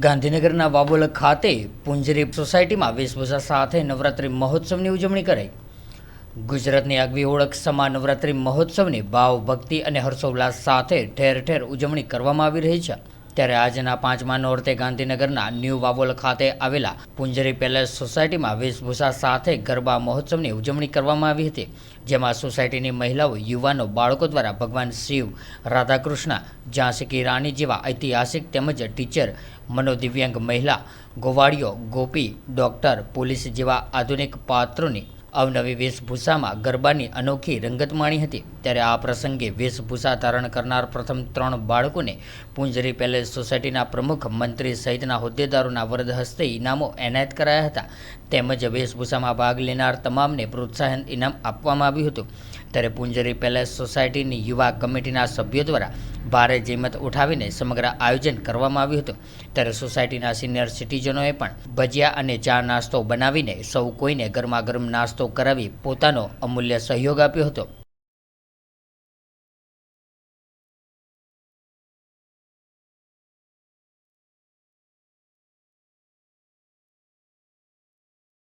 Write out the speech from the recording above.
ગાંધીનગરના વાબોલ ખાતે પુંજરી સોસાયટીમાં વેશભૂષા સાથે નવરાત્રિ મહોત્સવની ઉજવણી કરાઈ. ગુજરાતની આગવી ઓળખ સમા નવરાત્રિ મહોત્સવની ભાવ ભક્તિ અને હર્ષોલ્લાસ સાથે ઠેર ઠેર ઉજવણી કરવામાં આવી રહી છે. ત્યારે આજના પાંચમા નોરતે ગાંધીનગરના ન્યૂ વાવોલ ખાતે આવેલા પુંજરી પેલેસ સોસાયટીમાં વેશભૂષા સાથે ગરબા મહોત્સવની ઉજવણી કરવામાં આવી હતી, જેમાં સોસાયટીની મહિલાઓ, યુવાનો, બાળકો દ્વારા ભગવાન શિવ, રાધાકૃષ્ણ, ઝાંસી કી રાણી જેવા ઐતિહાસિક તેમજ ટીચર, મનોદિવ્યાંગ મહિલા, ગોવાળીઓ, ગોપી, ડોક્ટર, પોલીસ જેવા આધુનિક પાત્રોની અવનવી વેશભૂષામાં ગરબાની અનોખી રંગત માણી હતી. ત્યારે આ પ્રસંગે વેશભૂષા ધારણ કરનાર પ્રથમ ત્રણ બાળકોને પુંજરી પેલેસ સોસાયટીના પ્રમુખ મંત્રી સહિતના હોદ્દેદારોના વરદ હસ્તે ઇનામો એનાયત કરાયા હતા. તેમજ વેશભૂષામાં ભાગ લેનાર તમામને પ્રોત્સાહન ઇનામ આપવામાં આવ્યું હતું. ત્યારે પુંજરી પેલેસ સોસાયટીની યુવા કમિટીના સભ્યો દ્વારા ભારે જેમત ઉઠાવીને સમગ્ર આયોજન કરવામાં આવ્યું હતું. ત્યારે સોસાયટીના સિનિયર સિટીઝનોએ પણ ભજીયા અને ચા નાસ્તો બનાવીને સૌ કોઈને ગરમા ગરમ નાસ્તો કરાવી પોતાનો અમૂલ્ય સહયોગ આપ્યો હતો.